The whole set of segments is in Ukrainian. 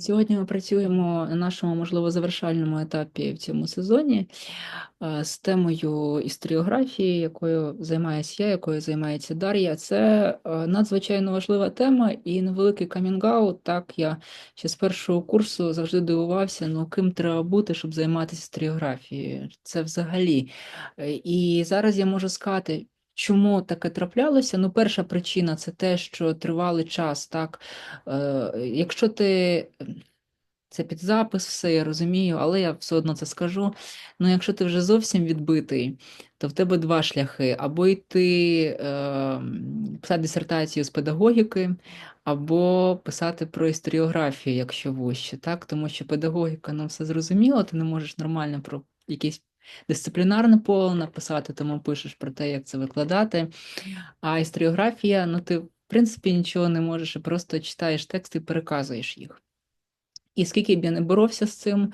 Сьогодні ми працюємо на нашому, можливо, завершальному етапі в цьому сезоні з темою історіографії, якою займаюся я, якою займається Дар'я. Це надзвичайно важлива тема і невеликий камінг-аут. Так, я ще з першого курсу завжди дивувався, ну ким треба бути, щоб займатися історіографією. Це взагалі. Е, І зараз я можу сказати. Чому таке траплялося? Ну, перша причина це те, що тривалий час, так. Е, якщо ти. Це під запис, все я розумію, але я все одно це скажу. Ну, якщо ти вже зовсім відбитий, то в тебе два шляхи: або йти е, писати дисертацію з педагогіки, або писати про історіографію, якщо вище, так? Тому що педагогіка, ну, все зрозуміло, ти не можеш нормально про якісь дисциплінарне поле написати, тому пишеш про те, як це викладати. А історіографія, ну ти в принципі нічого не можеш, просто читаєш текст і переказуєш їх. І скільки б я не боровся з цим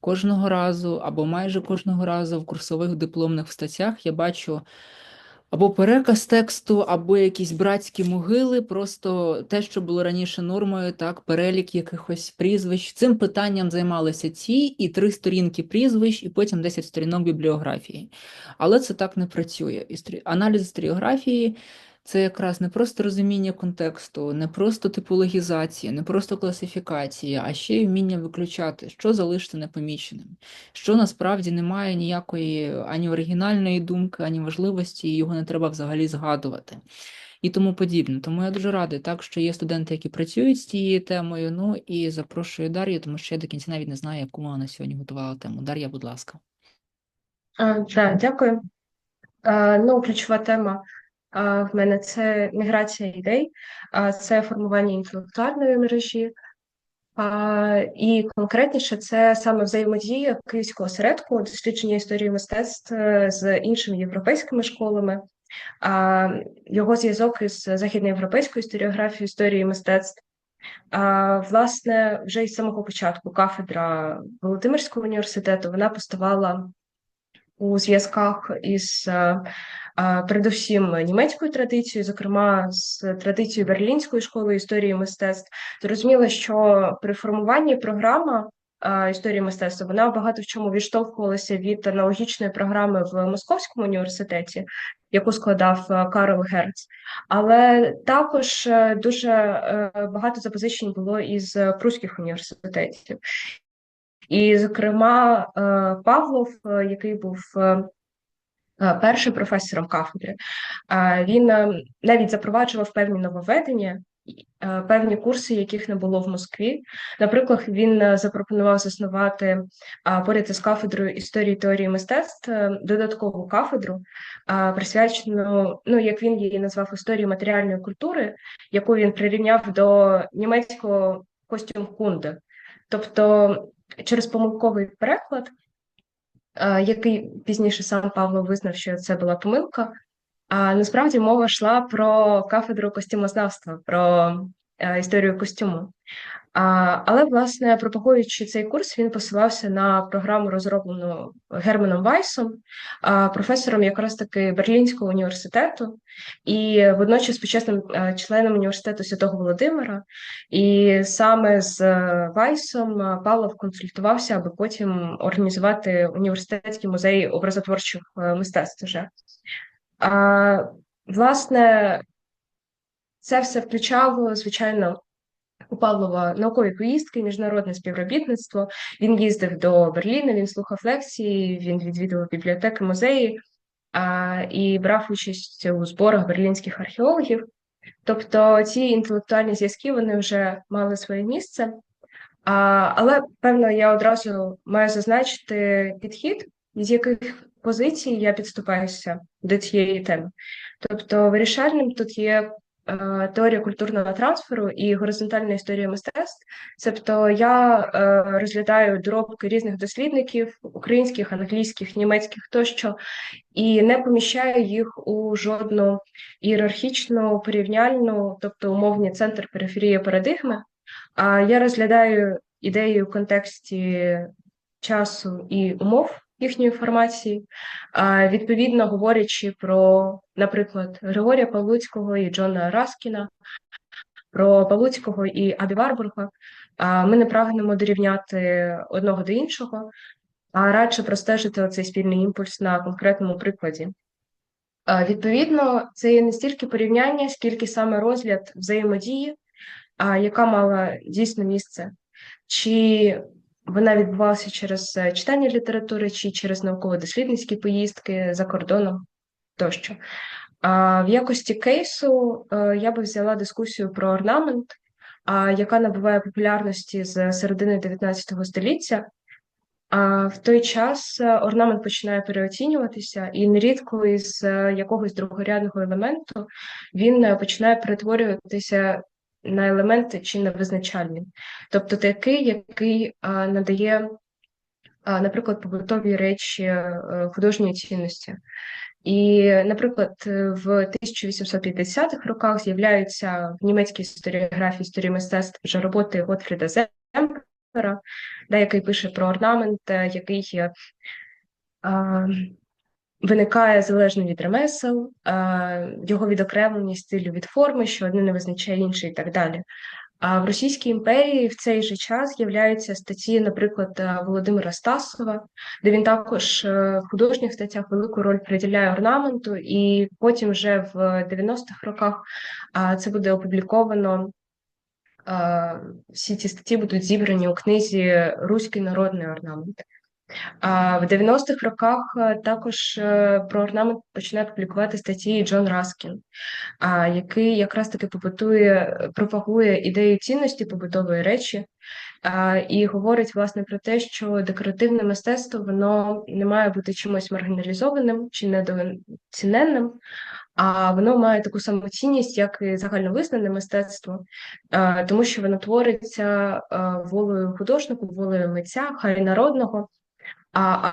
кожного разу, або майже кожного разу в курсових дипломних статтях я бачу або переказ тексту, або якісь братські могили, просто те, що було раніше нормою, так, перелік якихось прізвищ. Цим питанням займалися ці і три сторінки прізвищ, і потім 10 сторінок бібліографії. Але це так не працює. Аналіз історіографії це якраз не просто розуміння контексту, не просто типологізація, не просто класифікація, а ще й вміння виключати, що залишити непоміченим, що насправді не має ніякої ані оригінальної думки, ані важливості, і його не треба взагалі згадувати. І тому подібне. Тому я дуже радий, так що є студенти, які працюють з цією темою. Ну і запрошую Дар'ю, тому що я до кінця навіть не знаю, яку вона сьогодні готувала тему. Дар'я, будь ласка. А, так, дякую. А, ну, ключова тема в мене це міграція ідей, це формування інтелектуальної мережі. І конкретніше це саме взаємодія Київського осередку дослідження історії мистецтв е, з іншими європейськими школами, його зв'язок із західноєвропейською історіографією історії мистецтв. Власне, вже із самого початку кафедра Володимирського університету вона поставала у зв'язках із е, передусім німецькою традицією, зокрема з традицією Берлінської школи історії мистецтв, зрозуміло, що при формуванні програма історії мистецтва вона багато в чому відштовхувалася від аналогічної програми в Московському університеті. Яку складав е, Карл Герц, але також е, дуже багато запозичень було із прусських університетів. І, зокрема, Павлов, який був Е, першим професором кафедри. Він е, навіть запроваджував певні нововведення, е, певні курси, яких не було в Москві. Наприклад, він запропонував заснувати поряд із кафедрою історії теорії мистецтв додаткову кафедру, присвячену, ну як він її назвав історії матеріальної культури, яку він прирівняв до німецького костюм кунде. Тобто через помилковий переклад який пізніше сам Павло визнав, що це була помилка. А насправді мова йшла про кафедру костюмознавства, про е, історію костюму. Але, власне, пропагуючи цей курс, він посилався на програму, розроблену Германом Вайсом, професором якраз таки Берлінського університету, і водночас почесним е, членом університету Святого Володимира. І саме з е, Вайсом е, Павлов консультувався, аби потім організувати університетський музей образотворчих мистецтв. Вже. Власне, це все включало, звичайно у Павлова наукові поїздки, міжнародне співробітництво. Він їздив до Берліна, він слухав лекції, він відвідував бібліотеки, музеї а, і брав участь у зборах берлінських археологів. Тобто ці інтелектуальні зв'язки вони вже мали своє місце. А, Але певно, я одразу маю зазначити підхід, з яких позицій я підступаюся до цієї теми. Тобто, вирішальним тут є теорія культурного трансферу і горизонтальна історія мистецтв. Тобто я е, розглядаю доробки різних дослідників українських, англійських, німецьких тощо, і не поміщаю їх у жодну ієрархічну порівняльну, тобто умовні центр периферії парадигми. А я розглядаю ідею в контексті часу і умов їхньої формації, відповідно говорячи про, наприклад, Григорія Павлуцького і Джона Раскіна, про Павлуцького і Аді Варбурга, ми не прагнемо дорівняти одного до іншого, а радше простежити цей спільний імпульс на конкретному прикладі. Відповідно, це є не стільки порівняння, скільки саме розгляд взаємодії, яка мала дійсне місце, чи вона відбувалася через е, читання літератури, чи через науково-дослідницькі поїздки за кордоном тощо. А в якості кейсу е, я би взяла дискусію про орнамент, яка набуває популярності з середини 19 століття. А в той час е, орнамент починає переоцінюватися, і нерідко із якогось другорядного елементу він починає перетворюватися на елементи чи на визначальні, тобто такий, який надає, наприклад, побутові речі е, художньої цінності. І, наприклад, в 1850-х роках з'являються в німецькій історіографії історії мистецтв вже роботи Готфріда Земпера, да, який пише про орнамент, який а, виникає залежно від ремесел, його відокремлення стилю від форми, що одне не визначає інше, і так далі. А в Російській імперії в цей же час з'являються статті, наприклад, Володимира Стасова, де він також е, в художніх статтях велику роль приділяє орнаменту, і потім вже в 90-х роках це буде опубліковано. Всі ці статті будуть зібрані у книзі Руський народний орнамент. В 90-х роках е, також е, про орнамент починає публікувати статті Джон Раскін, який якраз таки побутує, пропагує ідею цінності побутової речі і говорить власне про те, що декоративне мистецтво воно не має бути чимось маргіналізованим чи недоціненним, а воно має таку саму цінність, як і загальновизнане мистецтво, тому що воно твориться волею художнику, волею митця, хай народного а,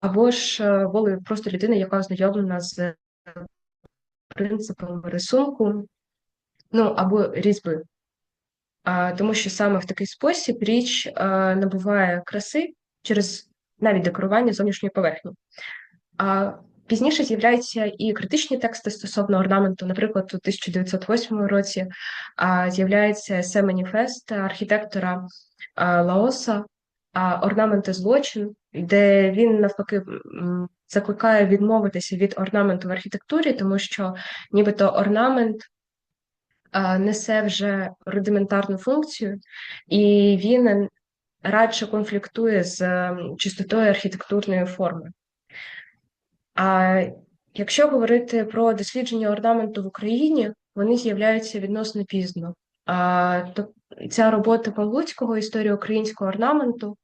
або ж е, волею просто людини, яка ознайомлена з принципами рисунку, ну або різьби. А, Тому що саме в такий спосіб річ а, е, набуває краси через навіть декорування зовнішньої поверхні. А Пізніше з'являються і критичні тексти стосовно орнаменту. Наприклад, у 1908 році з'являється есе маніфест архітектора а, Лаоса орнаменти злочин, де він навпаки закликає відмовитися від орнаменту в архітектурі, тому що нібито орнамент несе вже рудиментарну функцію, і він радше конфліктує з чистотою архітектурної форми. А якщо говорити про дослідження орнаменту в Україні, вони з'являються відносно пізно. Ця робота Павлуцького історія українського орнаменту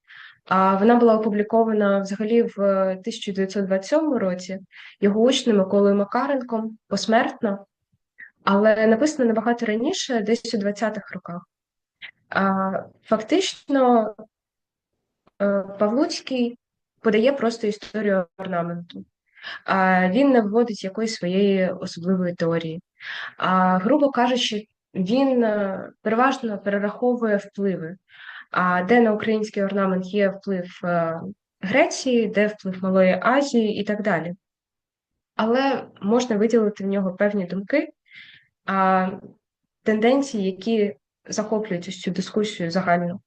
а вона була опублікована взагалі в 1927 році його учнем Миколою Макаренком посмертно, але написано набагато раніше, десь у 20-х роках. Фактично, е, Павлуцький подає просто історію орнаменту. Він не вводить якоїсь своєї особливої теорії. Грубо кажучи, він е, переважно перераховує впливи де на український орнамент є вплив е, Греції, де вплив Малої Азії і так далі. Але можна виділити в нього певні думки, тенденції, які захоплюють ось цю дискусію загальну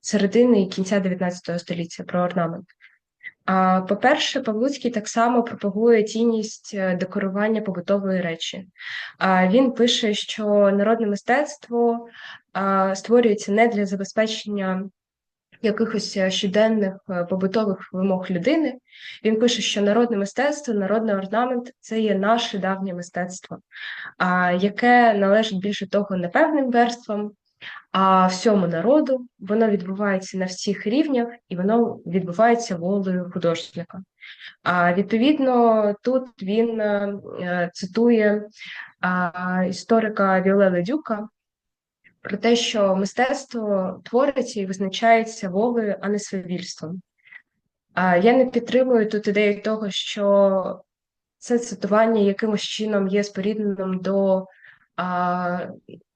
середини і кінця 19 століття про орнамент. По-перше, Павлуцький так само пропагує цінність е, декорування побутової речі. Він пише, що народне мистецтво створюється не для забезпечення якихось е, щоденних е, побутових вимог людини. Він пише, що народне мистецтво, народний орнамент це є наше давнє мистецтво, яке належить більше того непевним верствам а всьому народу воно відбувається на всіх рівнях і воно відбувається волею художника. А відповідно, тут він е, цитує історика Віоле Дюка про те, що мистецтво твориться і визначається волею, а не свавільством. Я не підтримую тут ідею того, що це цитування якимось чином є спорідненим до а,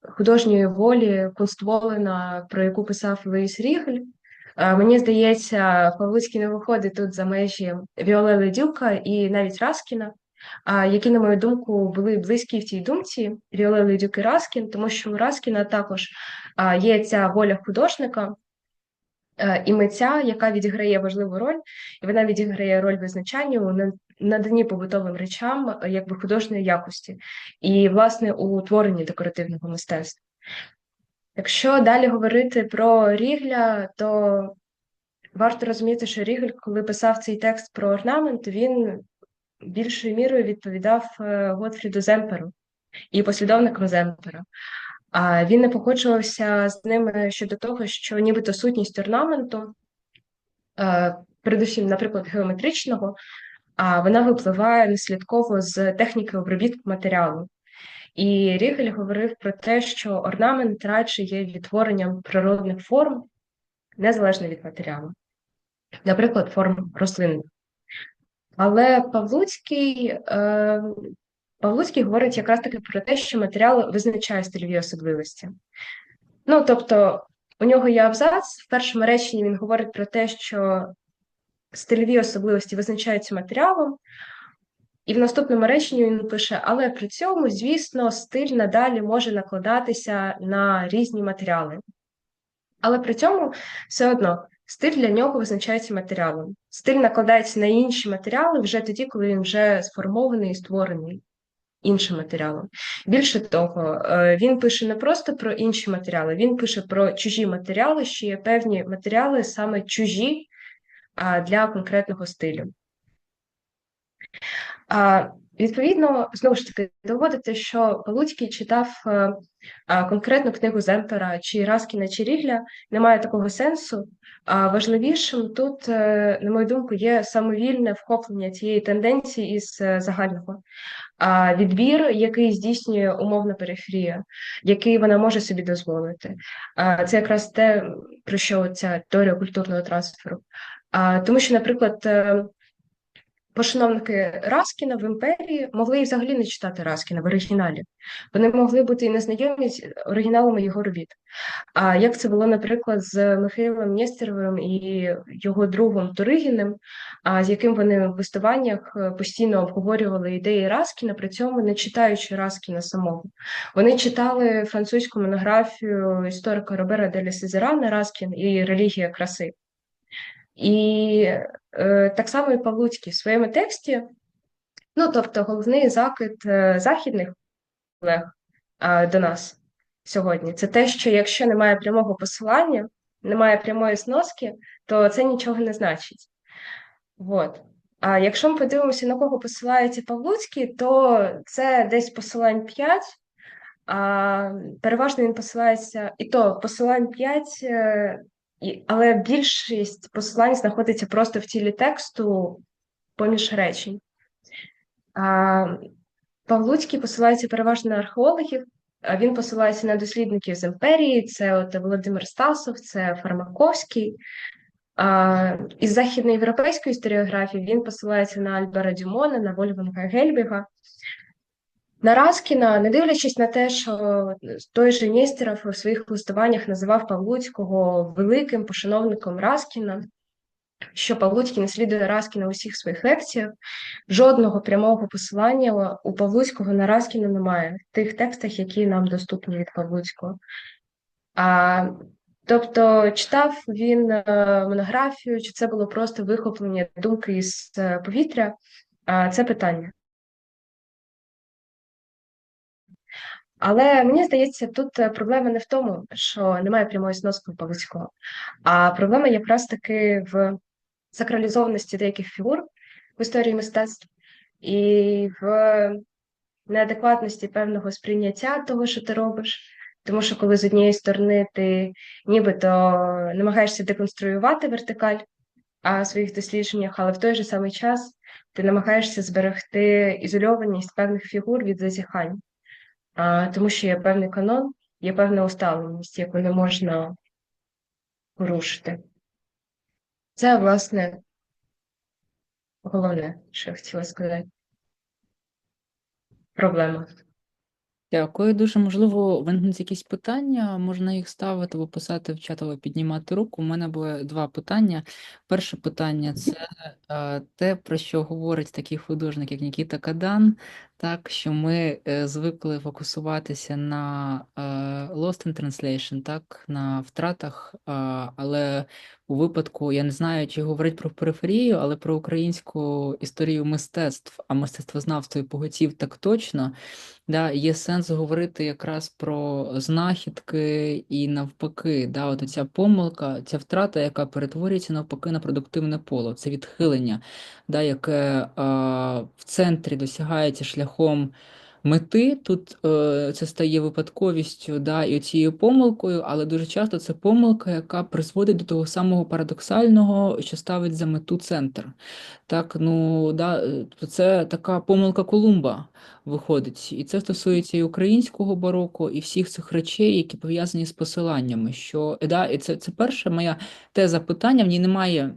художньої волі Кунстволена, про яку писав Луїс Рігль. Мені здається, Павлицький не виходить тут за межі Віоле Ледюка і навіть Раскіна. які, на мою думку, були близькі в цій думці Ріоле Ледюк і Раскін, тому що у Раскіна також є ця воля художника е, і митця, яка відіграє важливу роль, і вона відіграє роль визначання у наданні побутовим речам е, якби художньої якості, і, власне, у творенні декоративного мистецтва. Якщо далі говорити про Рігля, то варто розуміти, що Рігель, коли писав цей текст про орнамент, він більшою мірою відповідав е, Готфріду Земперу і послідовникам Земпера. А він не погоджувався з ними щодо того, що нібито сутність орнаменту, е, передусім, наприклад, геометричного, а вона випливає наслідково з техніки обробітку матеріалу. І Рігель говорив про те, що орнамент радше є відтворенням природних форм, незалежно від матеріалу, наприклад, форм рослин. Але Павлуцький, е, Павлуцький говорить якраз таки про те, що матеріал визначає стильові особливості. Ну, тобто, у нього є абзац, в першому реченні він говорить про те, що стильові особливості визначаються матеріалом, і в наступному реченні він пише: але при цьому, звісно, стиль надалі може накладатися на різні матеріали. Але при цьому все одно стиль для нього визначається матеріалом. Стиль накладається на інші матеріали вже тоді, коли він вже сформований і створений іншим матеріалом. Більше того, е, він пише не просто про інші матеріали, він пише про чужі матеріали, що є певні матеріали саме чужі для конкретного стилю. Відповідно, знову ж таки, доводиться, що Палуцький читав е, конкретну книгу Земпера чи Раскіна, чи Рігля, немає такого сенсу. А важливішим тут, е, на мою думку, є самовільне вхоплення цієї тенденції із е, загального. Відбір, який здійснює умовна периферія, який вона може собі дозволити. Це якраз те, про що ця теорія культурного трансферу. Тому що, наприклад, е, пошановники Раскіна в імперії могли і взагалі не читати Раскіна в оригіналі. Вони могли бути і незнайомі з оригіналами його робіт. А як це було, наприклад, з Михайлом Нєстеровим і його другом Туригіним, з яким вони в листуваннях е, постійно обговорювали ідеї Раскіна, при цьому не читаючи Раскіна самого. Вони читали французьку монографію історика Робера Деля Сезерана Раскін і релігія краси. І е, так само і Павлуцький в своєму тексті, ну тобто, головний закид е, західних колег е, до нас сьогодні це те, що якщо немає прямого посилання, немає прямої сноски, то це нічого не значить. От. А якщо ми подивимося, на кого посилається Павлуцький, то це десь посилань 5, а переважно він посилається, і то посилань 5 і, але більшість посилань знаходиться просто в тілі тексту поміж речень. А, Павлуцький посилається переважно на археологів, він посилається на дослідників з імперії, це от Володимир Стасов, це Фармаковський. А, із західноєвропейської історіографії він посилається на Альбера Дюмона, на Вольфганга Гельбіга. Наразкіна, не дивлячись на те, що той же Нєстеров у своїх листуваннях називав Павлуцького великим пошановником Раскіна, що Павлуцький наслідує Раскіна у всіх своїх лекціях, жодного прямого посилання у Павлуцького на Раскіна немає в тих текстах, які нам доступні від Павлуцького. А, Тобто читав він е, монографію, чи це було просто вихоплення думки із е, повітря? Це питання. Але мені здається, тут е, проблема не в тому, що немає прямої сноски Павлицького, а проблема якраз таки в сакралізованості деяких фігур в історії мистецтв і в неадекватності певного сприйняття того, що ти робиш. Тому що коли з однієї сторони ти нібито намагаєшся деконструювати вертикаль а, своїх дослідженнях, але в той же самий час ти намагаєшся зберегти ізольованість певних фігур від зазіхань тому що є певний канон, є певна усталеність, яку не можна порушити. Це, власне, головне, що я хотіла сказати. Проблема. Дякую. Дуже можливо, виникнуть якісь питання, можна їх ставити або писати в чат, або піднімати руку. У мене були два питання. Перше питання це е, те, про що говорить такий художник, як Нікіта Кадан, так що ми е, звикли фокусуватися на е, lost in translation, так, на втратах, але у випадку я не знаю, чи говорить про периферію, але про українську історію мистецтв, а мистецтвознавство і поготів так точно. Да, є сенс говорити якраз про знахідки і навпаки, да, от ця помилка, ця втрата, яка перетворюється навпаки на продуктивне поле, це відхилення, да, яке в центрі досягається шляхом мети. Тут е, це стає випадковістю да, і цією помилкою, але дуже часто це помилка, яка призводить до того самого парадоксального, що ставить за мету центр. Так, ну да, е, це така помилка Колумба виходить. І це стосується і українського бароко, і всіх цих речей, які пов'язані з посиланнями. Що да, і це, це перша моя теза питання, в ній немає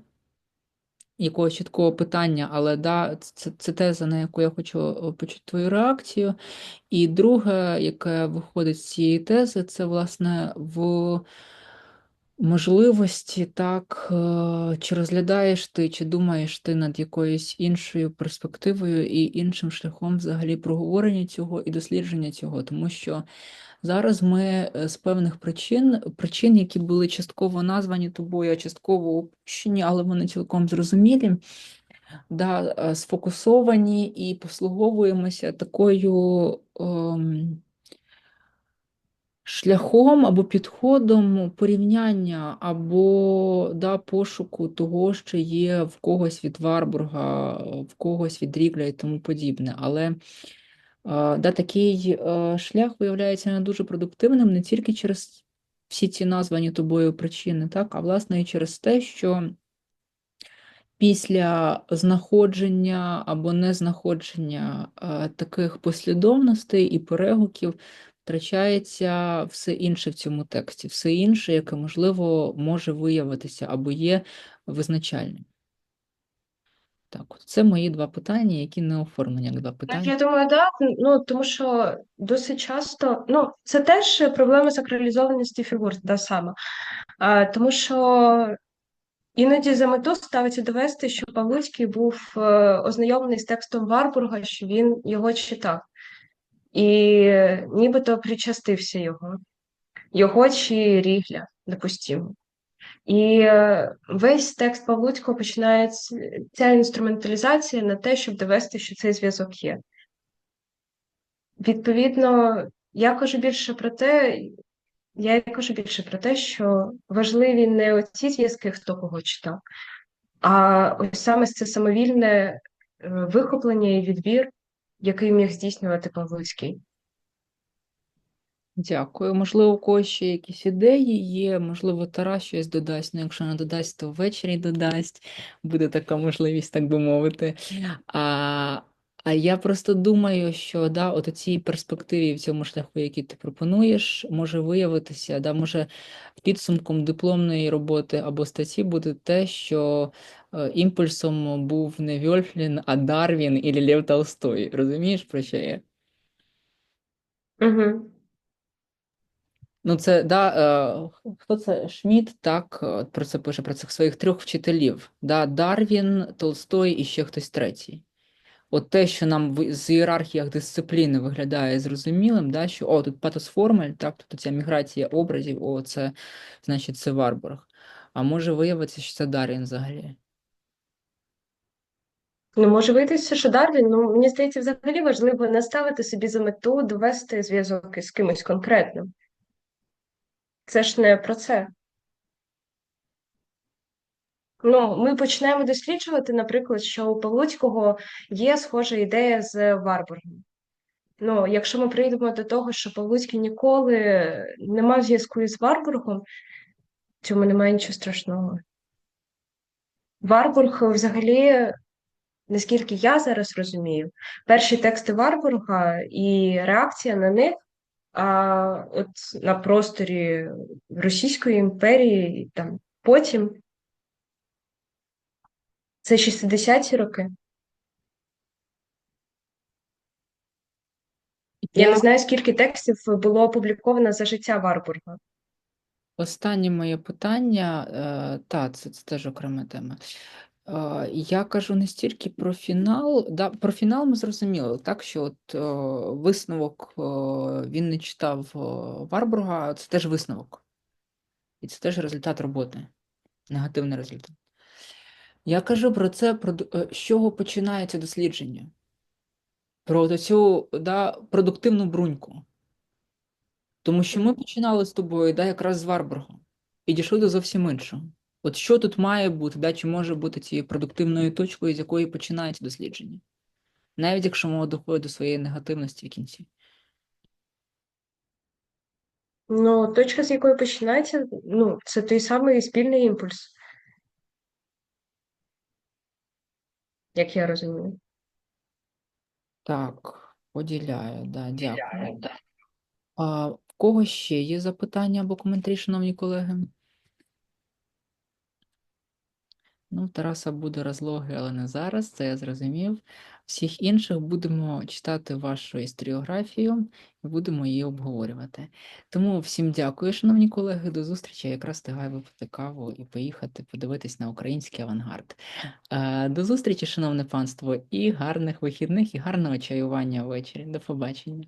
якогось чіткого питання, але да, це, це теза, на яку я хочу почути твою реакцію. І друге, яке виходить з цієї тези, це власне в. Можливості так, е, чи розглядаєш ти, чи думаєш ти над якоюсь іншою перспективою і іншим шляхом взагалі проговорення цього і дослідження цього, тому що зараз ми е, з певних причин, причин, які були частково названі тобою, а частково опущені, але вони цілком зрозумілі, да, е, сфокусовані і послуговуємося такою. Ем, шляхом або підходом порівняння, або да, пошуку того, що є в когось від Варбурга, в когось від Рігля і тому подібне. Але да, такий шлях виявляється не дуже продуктивним не тільки через всі ці названі тобою причини, так, а власне і через те, що після знаходження або незнаходження таких послідовностей і перегуків втрачається все інше в цьому тексті, все інше, яке, можливо, може виявитися або є визначальним. Так, це мої два питання, які не оформлені як два Так, питання. я думаю, так. Ну, тому що досить часто, ну, це теж проблема сакралізованості фігур, та саме. А, тому що іноді за мету ставиться довести, що Павлуцький був е, ознайомлений з текстом Варбурга, що він його читав. І нібито причастився його, його чи Рігля, допустимо. І е, весь текст Павлуцького починається ця інструменталізація на те, щоб довести, що цей зв'язок є. Відповідно, я кажу більше про те, я кажу більше про те, що важливі не оці зв'язки, хто кого читав, а ось саме це самовільне е, вихоплення і відбір, який міг здійснювати Павлуцький. Дякую. Можливо, у когось ще якісь ідеї є, можливо, Тарас щось додасть. Ну, якщо не додасть, то ввечері додасть. Буде така можливість, так би мовити. А а я просто думаю, що да, от у цій перспективі в цьому шляху, який ти пропонуєш, може виявитися, да, може підсумком дипломної роботи або статті буде те, що імпульсом був не Вьольфлін, а Дарвін і Лев Толстой. Розумієш, про що я? Угу. Ну, це да, е, хто це Шмідт так е, про це пише про цих своїх трьох вчителів: да, Дарвін, Толстой і ще хтось третій. От те, що нам в з ієрархіях дисципліни виглядає зрозумілим, да, що о, тут патос формель, так, тобто ця міграція образів, о, це значить це Варбург. А може виявитися, що це Дарвін взагалі. Ну, може вийтися, що Дарвін, ну мені здається, взагалі важливо не ставити собі за мету довести зв'язок із кимось конкретним. Це ж не про це. Ну, ми почнемо досліджувати, наприклад, що у Павлуцького є схожа ідея з Варбургом. Ну, якщо ми прийдемо до того, що Павлуцький ніколи не мав зв'язку із Варбургом, цьому немає нічого страшного. Варбург взагалі, наскільки я зараз розумію, перші тексти Варбурга і реакція на них а от на просторі Російської імперії, там потім це 60-ті роки. Я Я- не знаю, скільки текстів було опубліковано за життя Варбурга. Останнє моє питання, е, та, це, це теж окрема тема. Я кажу не стільки про фінал. Да, про фінал ми зрозуміли, так що от е, висновок е, він не читав е, Варбурга, це теж висновок. І це теж результат роботи, негативний результат. Я кажу про це, про з чого починається дослідження. Про цю да, продуктивну бруньку. Тому що ми починали з тобою да, якраз з Варбурга і дійшли до зовсім іншого. От що тут має бути, да, чи може бути цією продуктивною точкою, з якої починається дослідження, навіть якщо мова доходить до своєї негативності в кінці. Ну, точка, з якої починається, ну, це той самий спільний імпульс, як я розумію. Так, поділяю, да, дякую. А в кого ще є запитання або коментарі, шановні колеги? Ну, Тараса буде розлоги, але не зараз, це я зрозумів. Всіх інших будемо читати вашу історіографію і будемо її обговорювати. Тому всім дякую, шановні колеги, до зустрічі. Я якраз встигаю випити каву і поїхати подивитись на український авангард. Е, До зустрічі, шановне панство, і гарних вихідних, і гарного чаювання ввечері. До побачення.